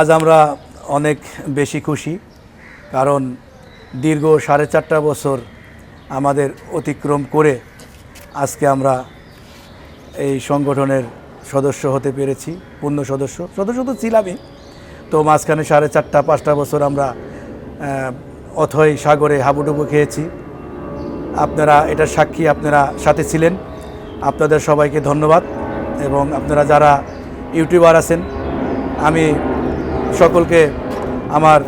আজ আমরা অনেক বেশি খুশি, কারণ দীর্ঘ সাড়ে চারটা বছর আমাদের অতিক্রম করে আজকে আমরা এই সংগঠনের সদস্য হতে পেরেছি, পূর্ণ সদস্য। সদস্য তো ছিলামই। তো মাঝখানে সাড়ে চারটা, পাঁচটা বছর আমরা অথই সাগরে হাবুডুবু খেয়েছি। আপনারা, এটা সাক্ষী আপনারা সাথে ছিলেন। আপনাদের সবাইকে ধন্যবাদ। এবং আপনারা যারা ইউটিউবার আছেন, আমি সকলকে আমার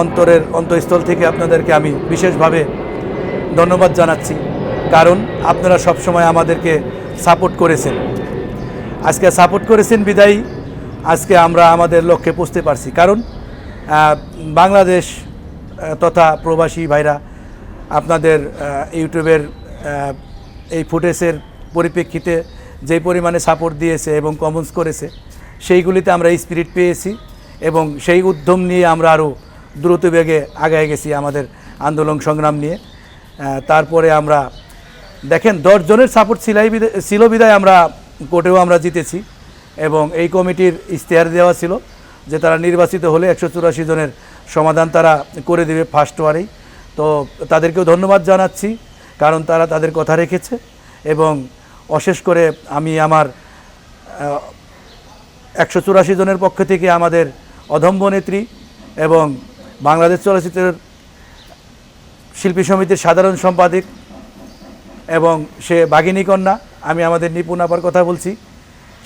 অন্তরের অন্তঃস্থল থেকে আপনাদেরকে আমি বিশেষভাবে ধন্যবাদ জানাচ্ছি। কারণ আপনারা সবসময় আমাদেরকে সাপোর্ট করেছেন। আজকে সাপোর্ট করেছেন বিদায়ী, আজকে আমরা আমাদের লক্ষ্যে পৌঁছতে পারছি। কারণ বাংলাদেশ তথা প্রবাসী ভাইরা, আপনাদের ইউটিউবের এই ফুটেজের পরিপ্রেক্ষিতে যে পরিমাণে সাপোর্ট দিয়েছে এবং কমেন্টস করেছে, সেইগুলিতে আমরা স্পিরিট পেয়েছি। এবং সেই উদ্যম নিয়ে আমরা আরও দ্রুত বেগে আগায় গেছি আমাদের আন্দোলন সংগ্রাম নিয়ে। তারপরে আমরা, দেখেন দশজনের সাপোর্ট বিদা- ছিল বিদায় আমরা কোর্টেও আমরা জিতেছি। এবং এই কমিটির ইশতেহার দেওয়া ছিল যে তারা নির্বাচিত হলে একশো চুরাশি জনের সমাধান তারা করে দেবে ফার্স্ট ওয়ারেই। তো তাদেরকেও ধন্যবাদ জানাচ্ছি, কারণ তারা তাদের কথা রেখেছে। এবং অশেষ করে আমি আমার একশো চুরাশি জনের পক্ষ থেকে আমাদের অধম্য নেত্রী এবং বাংলাদেশ চলচ্চিত্রের শিল্পী সমিতির সাধারণ সম্পাদক এবং সে বাঘিনী কন্যা, আমি আমাদের নিপুণ আপার কথা বলছি।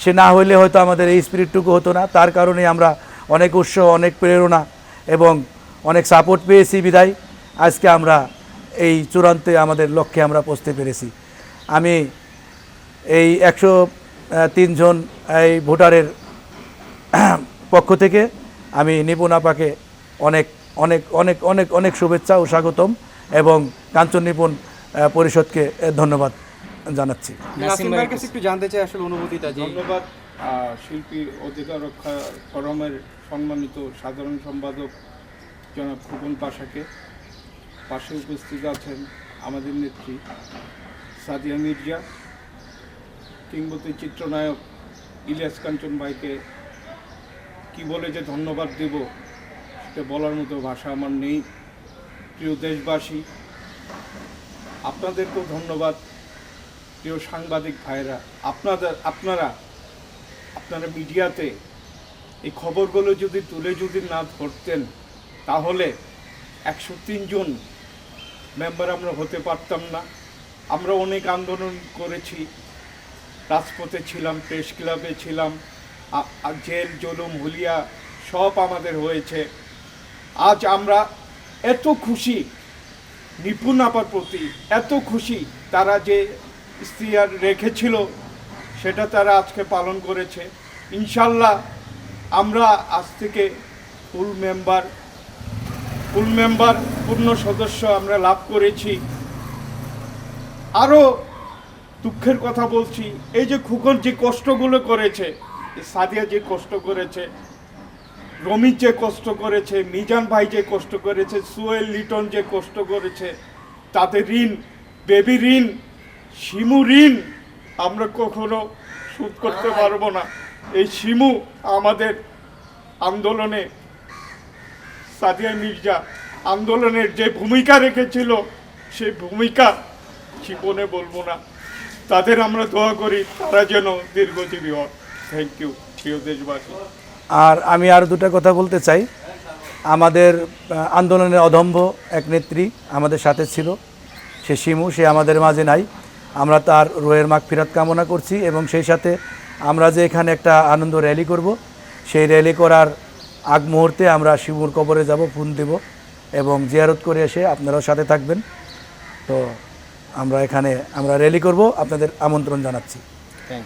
সে না হইলে হয়তো আমাদের এই স্পিরিটটুকু হতো না। তার কারণে আমরা অনেক উৎসাহ, অনেক প্রেরণা এবং অনেক সাপোর্ট পেয়েছি বিদায়। আজকে আমরা এই চূড়ান্তে আমাদের লক্ষ্যে আমরা পৌঁছতে পেরেছি। আমি এই একশো তিনজন, এই ভোটারের পক্ষ থেকে আমি নিপুণ আপাকে অনেক অনেক অনেক অনেক অনেক শুভেচ্ছা ও স্বাগতম এবং কাঞ্চন নিপুণ পরিষদকে ধন্যবাদ জানাচ্ছি। একটু জানতে চাই আসলে অনুভূতিটা ধন্যবাদ। শিল্পী অধিকার রক্ষা ফোরামের সম্মানিত সাধারণ সম্পাদক জনাব খোকন পাশাকে। পাশে উপস্থিত আছেন আমাদের নেত্রী সাদিয়া মির্জা কিংবদী চিত্রনায়ক ইলিয়াস কাঞ্চন ভাইকে কি বলে যে ধন্যবাদ দেব? সেটা বলার মতো ভাষা আমার নেই। প্রিয় দেশবাসী, আপনাদেরকেও ধন্যবাদ। প্রিয় সাংবাদিক ভাইরা, আপনাদের, আপনারা আপনারা মিডিয়াতে এই খবরগুলো যদি তুলে যদি না ধরতেন, তাহলে একশো তিনজন মেম্বার আমরা হতে পারতাম না। আমরা অনেক আন্দোলন করেছি। রাজপথে ছিলাম, প্রেস ক্লাবে ছিলাম। জেল, জলুম, হুলিয়া, সব আমাদের হয়েছে। আজ আমরা এত খুশি, নিপুণ আপার প্রতি এত খুশি, তারা যে ইস্তিয়ার রেখেছিল, সেটা তারা আজকে পালন করেছে। ইনশাল্লাহ আমরা আজ থেকে ফুল মেম্বার ফুল মেম্বার পূর্ণ সদস্য আমরা লাভ করেছি। আরও দুঃখের কথা বলছি, এই যে খুকন যে কষ্টগুলো করেছে সাদিয়া যে কষ্ট করেছে রমিত যে কষ্ট করেছে, মিজান ভাই যে কষ্ট করেছে, সুয়েল লিটন যে কষ্ট করেছে, তাদের ঋণ, বেবি ঋণ, শিমু ঋণ আমরা কখনো শোধ করতে পারব না। এই শিমু আমাদের আন্দোলনে, সাদিয়া মির্জা আন্দোলনের যে ভূমিকা রেখেছিল, সেই ভূমিকা জীবনে বলব না। তাদের আমরা দোয়া করি, তারা যেন দীর্ঘজীবী হয় থ্যাংক ইউ প্রিয় দেশবাসী আর আমি আর দুটো কথা বলতে চাই। আমাদের আন্দোলনের অধম্ভ এক নেত্রী আমাদের সাথে ছিল। সে শিমু সে আমাদের মাঝে নাই। আমরা তার রোয়ের মাগ ফিরাত কামনা করছি এবং সেই সাথে আমরা যে এখানে একটা আনন্দ র্যালি করব সেই র্যালি করার আগ মুহূর্তে আমরা শিমুর কবরে যাব ফোন দেব এবং জিয়ারত করে এসে আপনারাও সাথে থাকবেন। তো আমরা এখানে আমরা র্যালি করব। আপনাদের আমন্ত্রণ জানাচ্ছি। থ্যাংক